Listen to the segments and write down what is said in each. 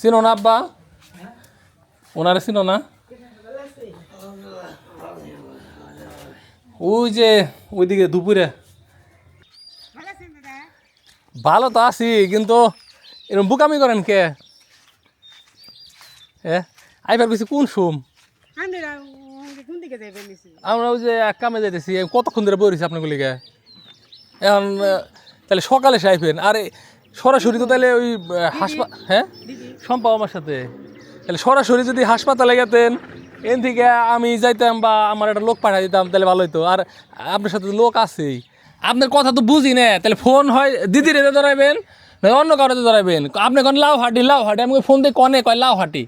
চিনো না আব্বা? ওনারে চিনো না? ওই যে, ওইদিকে দুপুরে। ভালো তো আছি, কিন্তু এরকম বুকামি করেন কে? হ্যাঁ আইবার বেশি কোন সুম? আমরা ওই যে এক কামে যাইতেছি, কতক্ষণ ধরে বই রয়েছি আপনাগুলিকে এখন তাহলে সকালে এসে আইবেন আর সরাসরি তো তাহলে ওই হাসপাতাল হ্যাঁ? সম্পা আমার সাথে। তাহলে সরাসরি যদি হাসপাতালে গেতেন এন থেকে আমি যাইতাম বা আমার একটা লোক পাঠাই দিতাম তাহলে ভালো হতো আর আপনার সাথে লোক আছেই। আপনার কথা তো বুঝি না। তাহলে ফোন হয় দিদির এতে ধরাইবেন না অন্য কারোতে ধরাইবেন? আপনি কোন লাউ হাঁটি লাউ হাঁটি আমাকে ফোন দিয়ে কনে কয় লাউ হাঁটি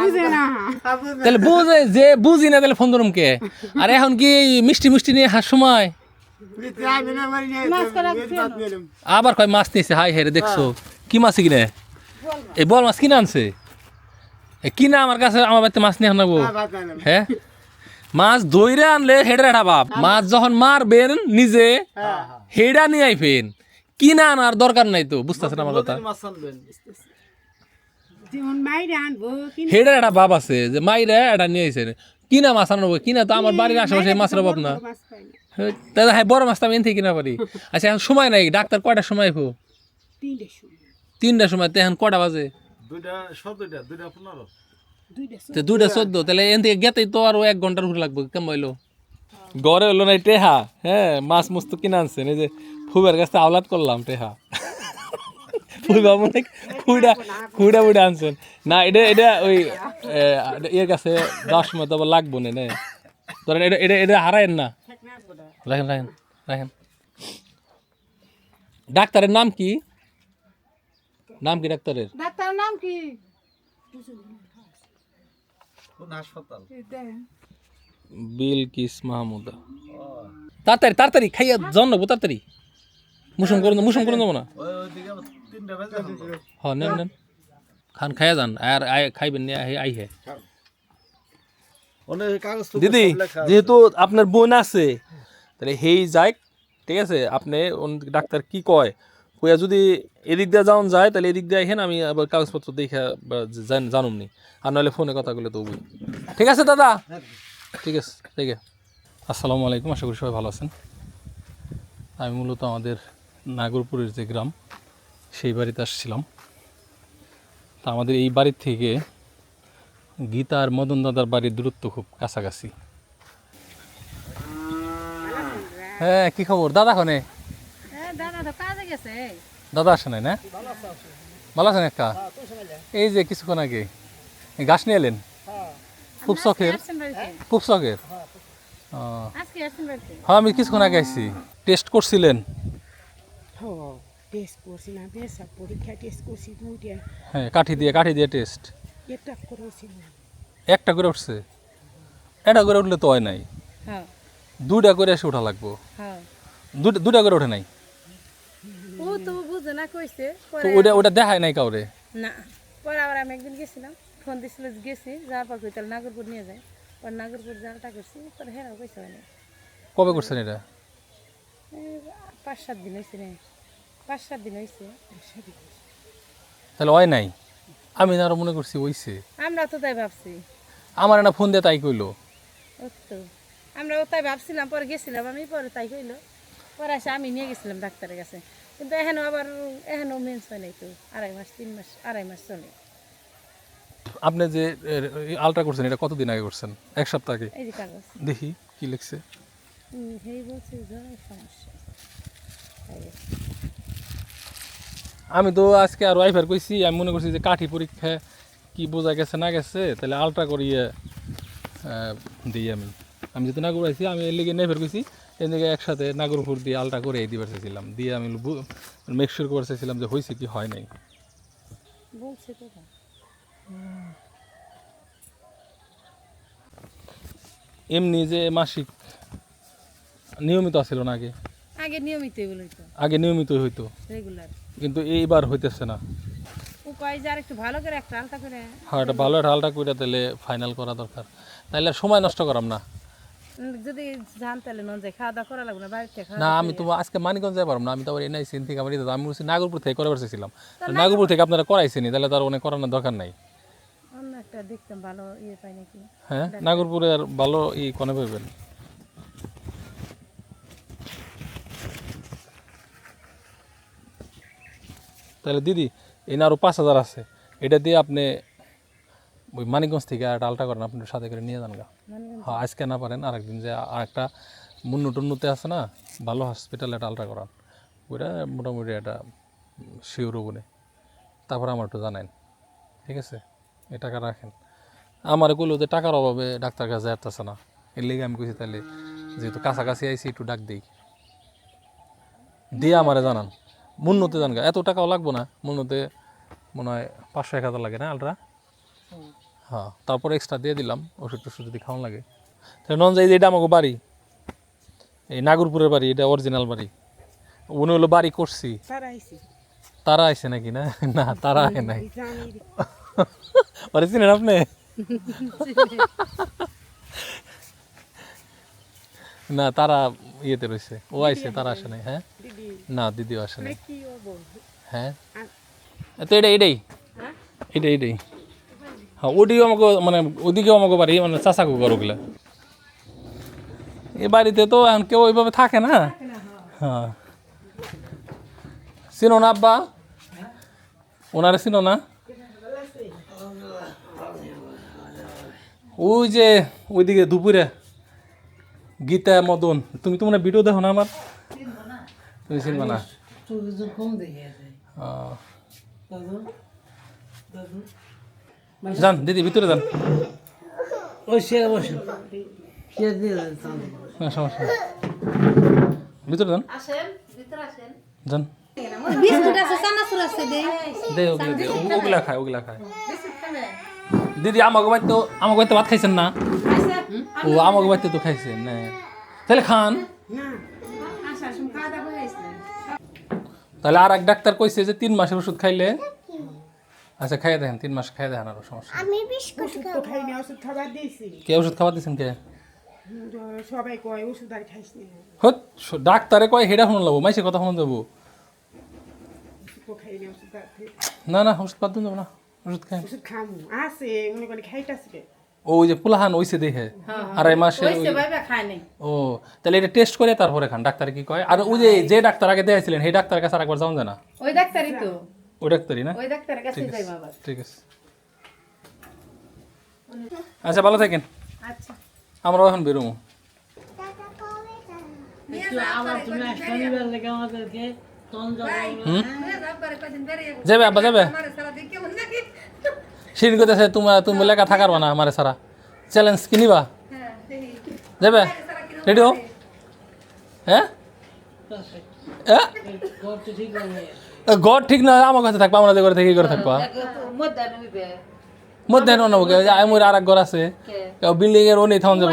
বুঝে না। তাহলে বুঝে যে বুঝি না তাহলে ফোন ধরুম কে? আর এখন কি মিষ্টি মিষ্টি নিয়ে হার সময়? আবার কয় মাছ নিয়েছে হাই হেরে দেখছ? কি মাছ কিনে? এই বল মাছ কিনে আনছে? কিনা আমার কাছে, আমার বাড়িতে মাছ নিয়ে আনব। হ্যাঁ মাছ ধইরে আনলে হেডে একটা বাপ। মাছ যখন মারবেন নিজে, হেডা নিয়ে আইফেন। কিনা আনার দরকার নাই তো, বুঝতেছেন আমার কথা? হেডার একটা বাপ আছে, যে মাইরে এটা নিয়ে আইছে। কিনা মাছ আনব, কিনা তো আমার বাড়ির আশেপাশে মাছের অভাব না। দাদা হ্যাঁ বড় মাছ তো আমি এন কিনা পারি। আচ্ছা এখন সময় নাই ডাক্তার কয়টার সময় সময়। তিনটার সময় তো এখন কটা বাজে? দুইটা চোদ্দ। তাহলে এন থেকে গেতেই তো আরও এক ঘণ্টার উপরে লাগবে কেমন হইল? ঘরে হলো না টেহা হ্যাঁ মাছ মুছ তো কিনে আনছেন এই যে ফুবের কাছে আওলাদ করলাম টেহা। ফুবা মনে খুঁড়া খুঁড়া বুড়া আনছেন। না এটা এটা ওই এ, এর কাছে দশ সময় তো লাগবো না নে। ধরেন এটা এটা এটা হারায়েন না। রাখেন রাখেন রাখেন। ডাক্তারের নাম কি? নাম কি ডাক্তারের? ডাক্তারের নাম কি? বিলকিস মাহমুদা। তাড়াতাড়ি তাড়াতাড়ি খাইয়া জানাব তাড়াতাড়ি। মুসুম করে দেবো মুসুম করে দেবো না। হ নেন নেন। খান খাইয়া যান। আর আই খাইবেন নি আই হে। অনেক কাগজ তো দিদি। যেহেতু আপনার বোন আছে তাহলে হেই যাই ঠিক আছে? আপনি ডাক্তার কি কয়? কইয়া যদি এদিক দিয়ে যাওন যায় তাহলে এদিক দিয়ে আইহেন আমি আবার কাগজপত্র দেখে জানুম নি আর নাহলে ফোনে কথা বলে তো ঠিক আছে দাদা? ঠিক আছে ঠিক আছে। আসসালামু আলাইকুম আশা করি সবাই ভালো আছেন। আমি মূলত আমাদের নাগরপুরের যে গ্রাম সেই বাড়িতে আসছিলাম। তা আমাদের এই বাড়ির থেকে গীতা আর মদন দাদার বাড়ির দূরত্ব খুব কাছাকাছি। হ্যাঁ কি খবর? দাদা খনে হ্যাঁ দাদা তো কাজে গেছে। দাদা আসে নাই না? ভালো আছেন একটা? এই যে কিছুক্ষণ আগে গাছ নিয়ে এলেন? খুব শখের? খুব শখের? হ্যাঁ আমি কিছুক্ষণ আগে আইছি টেস্ট করছিলেন? টেস্ট করছি না বেশ পরীক্ষা টেস্ট করছি হ্যাঁ কাঠি দিয়ে কাঠি দিয়ে টেস্ট। একটা একটা করে উঠছে? এটা করে উঠলে তো হয় নাই। হ্যাঁ। দুইটা করে এসে উঠা লাগবো। হ্যাঁ। দুইটা দুইটা করে ওঠে নাই? ও তো বুঝে না কইছে। তো ওটা ওটা দেখায় নাই কাউরে? না। পরে আবার আমি একদিন গেছিলাম ফোন দিছিল গেছি যাওয়ার পর কই তাহলে নাগরপুর নিয়ে যায়। পরে নাগরপুর জালটা করছি পরে হেরাও কইছে হয় কবে করছেন এটা? পাঁচ সাত দিন হয়েছে রে। পাঁচ সাত দিন হয়েছে তাহলে হয় নাই? আমি না আরও মনে করছি ওইছে। আমরা তো তাই ভাবছি। আমার না ফোন দিয়ে তাই কইলো। আমরা ও তাই ভাবছিলাম পরে গেছিলাম আমি পরে তাই কইলো। পরে আসে আমি নিয়ে গেছিলাম ডাক্তারের কাছে। কিন্তু এখনও আবার এখনও মেন্স হয় নাই তো আড়াই মাস তিন মাস আড়াই মাস চলে। আপনি যে আলট্রা করছেন এটা কতদিন আগে করছেন? এক সপ্তাহ আগে? এই যে কাগজ। দেখি কি লিখছে? হুম, সেই বলছে সমস্যা। আমি তো আজকে আর ওয়াইফার কইছি আমি মনে করছি যে কাঠি পরীক্ষা কি বোঝা গেছে না গেছে তাহলে আলট্রা করিয়ে দিই আমি। আমি যেহেতু নাগর আইছি আমি এর লিগে নেফের কইছি এর দিকে একসাথে নাগরপুর দিয়ে আলট্রা করে দিবার চাইছিলাম। দিয়ে আমি মেকশিওর করে চাইছিলাম যে হয়েছে কি হয় নাই। এমনি যে মাসিক নিয়মিত আছিল না আগে? আগে নিয়মিত এগুলোই আগে নিয়মিতই হইতো। রেগুলার কিন্তু এইবার হইতেছে না। ভালো করে একটা করে। হ্যাঁ এটা ভালো একটা করে তাহলে ফাইনাল করা দরকার। তাহলে সময় নষ্ট করাম না। যদি যান তাহলে নন যায় খাওয়া দাওয়া করা লাগবে না বাড়িতে না আমি তো আজকে মানিকগঞ্জ যাই পারব না আমি তো আবার এনআই থেকে আমার আমি বলছি নাগরপুর থেকে করে বসেছিলাম নাগরপুর থেকে আপনারা করাইছেনি তাহলে তার অনেক করানোর দরকার নাই। অন্য একটা দেখতাম ভালো ইয়ে পাই নাকি। হ্যাঁ নাগরপুরে আর ভালো ই কনে পাইবেন? তাহলে দিদি এনে আরও পাঁচ হাজার আছে। এটা দিয়ে আপনি ওই মানিকগঞ্জ থেকে একটা আলটা করেন আপনি সাথে করে নিয়ে যান গা। হ্যাঁ আজকে না পারেন আরেকদিন যে আরেকটা মুন্নু টুন্নুতে আছে না ভালো হসপিটালে একটা আলটা করান। ওইটা মোটামুটি একটা শিওর বলে তারপর আমার একটু জানান ঠিক আছে? এই টাকা রাখেন। আমার কইলো যে টাকার অভাবে ডাক্তার কাছে আসতেছে না। এর লেগে আমি কইছি তাহলে যেহেতু কাছাকাছি আইসি একটু ডাক দিই। দিয়ে আমারে জানান। মুন্নতে জান এত টাকাও লাগবো না। মুন্নতে মনে হয় পাঁচশো এক হাজার লাগে না আলট্রা হ্যাঁ তারপর এক্সট্রা দিয়ে দিলাম। ওষুধ টষুধ যদি খাওয়ান লাগে। তাহলে নন যাই এটা আমাকে বাড়ি এই নাগরপুরের বাড়ি এটা অরিজিনাল বাড়ি। উনি হলো বাড়ি করছি। তারা আইছে। নাকি না? না তারা আয় নাই। ওরে চিনেন আপনি? না তারা ইয়েতে রয়েছে। ও আইছে তারা আসে নাই হ্যাঁ? না দিদিও আসে নাই। হ্যাঁ? এ তো এটাই। এটাই এটাই এটাই। হ্যাঁ ওদিকেও আমাকে মানে ওদিকেও আমাকে বাড়ি মানে চাষাকু করো ওগুলা। এ বাড়িতে তো এখন কেউ ওইভাবে থাকে না? হ্যাঁ। চিনো না আব্বা? ওনারে চিনো না? ওই যে ওইদিকে দুপুরে গীতা মদন। তুমি তো মনে হয় ভিডিও দেখো না আমার? তুমি চিনবা না যান দিদি ভিতরে যান। না সমস্যা নেই। ভিতরে যান। আসেন ভিতরে আসেন। যান। বিস্কুট আছে চানাচুর আছে দে। দে দে ও- খায় ওগুলা খায়। দিদি আমাকে বাড়িতে আমাকে বাড়িতে ভাত খাইছেন না? ও আমাকে বাড়িতে তো খাইছেন না তাহলে খান। তাহলে আর এক ডাক্তার কইছে যে তিন মাসের ওষুধ খাইলে? আচ্ছা খাইয়ে দেখেন তিন মাস খাইয়ে দেখেন আরও সমস্যা ওষুধ তো খাইনি ওষুধ খাবার দিয়েছি। কে ওষুধ খাবার দিয়েছেন কে? সবাই কয় ওষুধ আর খাইস নি। হত ডাক্তারে কয় হেডা শুনুন লাগবো মাইসে কথা শুনুন যাব খাই- না না ওষুধ বাদ দিন যাব না ওষুধ খাই। ওষুধ খামু আছে মনে করি খাইতাছে ও ওই যে পুলাহান ওইসে দেখে আড়াই মাসে ওইসে ভাইবা খায় নাই। ও তাহলে এটা টেস্ট করে তারপরে খান ডাক্তার কি কয়? আর ওই যে যে ডাক্তার আগে দেখাইছিলেন সেই ডাক্তারের কাছে আরেকবার যাওয়া যায় না? ওই ডাক্তারই তো। ওই ডাক্তারই না? ওই ডাক্তারের কাছে যাই বাবা ঠিক আছে। আচ্ছা ভালো থাকেন। আচ্ছা। আমরাও এখন বেরোবো। যাবে। আব্বা যাবে? সিন করতেছে তোমার তুমি লেখা থাকার না আমার সারা চ্যালেঞ্জ কিনিবা? যাবে? রেডিও হ্যাঁ হ্যাঁ? ঘর ঠিক না আমার কাছে থাকবা আমাদের ঘরে থেকে কি করে থাকবা? মধ্যে আমার আর এক ঘর আছে। বিল্ডিং এর যাব।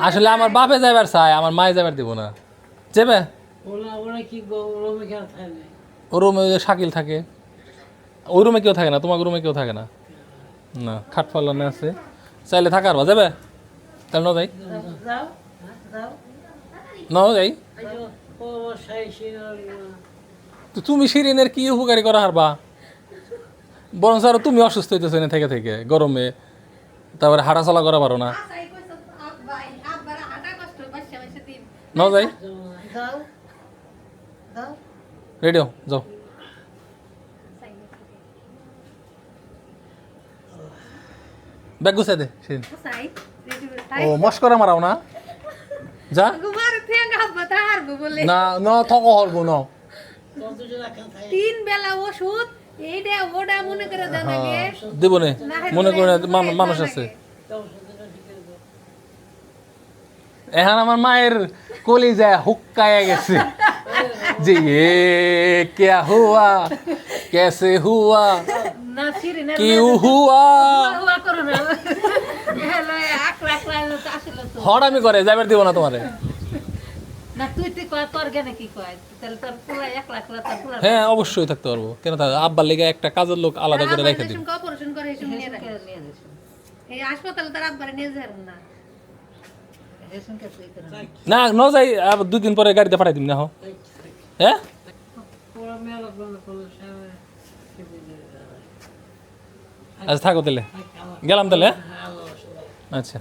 আসলে আমার বাপে যাবার চায় আমার মায়ে যাবার দিব না। যাবে? ও রুমে শাকিল থাকে ওই রুমে কেউ থাকে না, তোমার রুমে কেউ থাকে না। না, খাট পাল্লানে আছে। চাইলে থাকার বা, যাবে? তাহলে ন যাই। ন যাই। তুমি শিরিনের কি উপকারী করা হারবা? বরং স্যার তুমি অসুস্থ হইতেছো এনে থেকে থেকে, গরমে। তারপরে হাঁটা চলা করা পারো না। ন যাই। রেডিও যাও। ব্যাগ গুছাই দে শিরিন ও মস্করা মারাও না? যা। না ন থক হরবো ন। তিন বেলা ওষুধ এইটা ওটা মনে করে দেবো নে। মনে করে মান- মানুষ আছে। এখন আমার মায়ের কলি যায় হুক্কায় গেছে। যে এ क्या हुआ कैसे हुआ না সিরি না क्यों हुआ হুয়া করো না হ্যালো আকলা আকলা আসলে তো হড়ামি করে যাবার দিব না তোমারে না তুই তুই কয় তোর জ্ঞানে কি কয় তাহলে তোর পুরা একলা একলা তোর পুরা হ্যাঁ অবশ্যই থাকতে পারবো কেন থাকবে আব্বার লেগে একটা কাজের লোক আলাদা করে রেখে দিন অপারেশন করে এসে নিয়ে রাখ এই হাসপাতালে তার আব্বারে নিয়ে যাবেন না না ন যাই আবার দুই দিন পরে গাড়িতে পাঠাই দিম না হো হ্যাঁ আচ্ছা থাকো তাহলে। গেলাম তাহলে? আচ্ছা।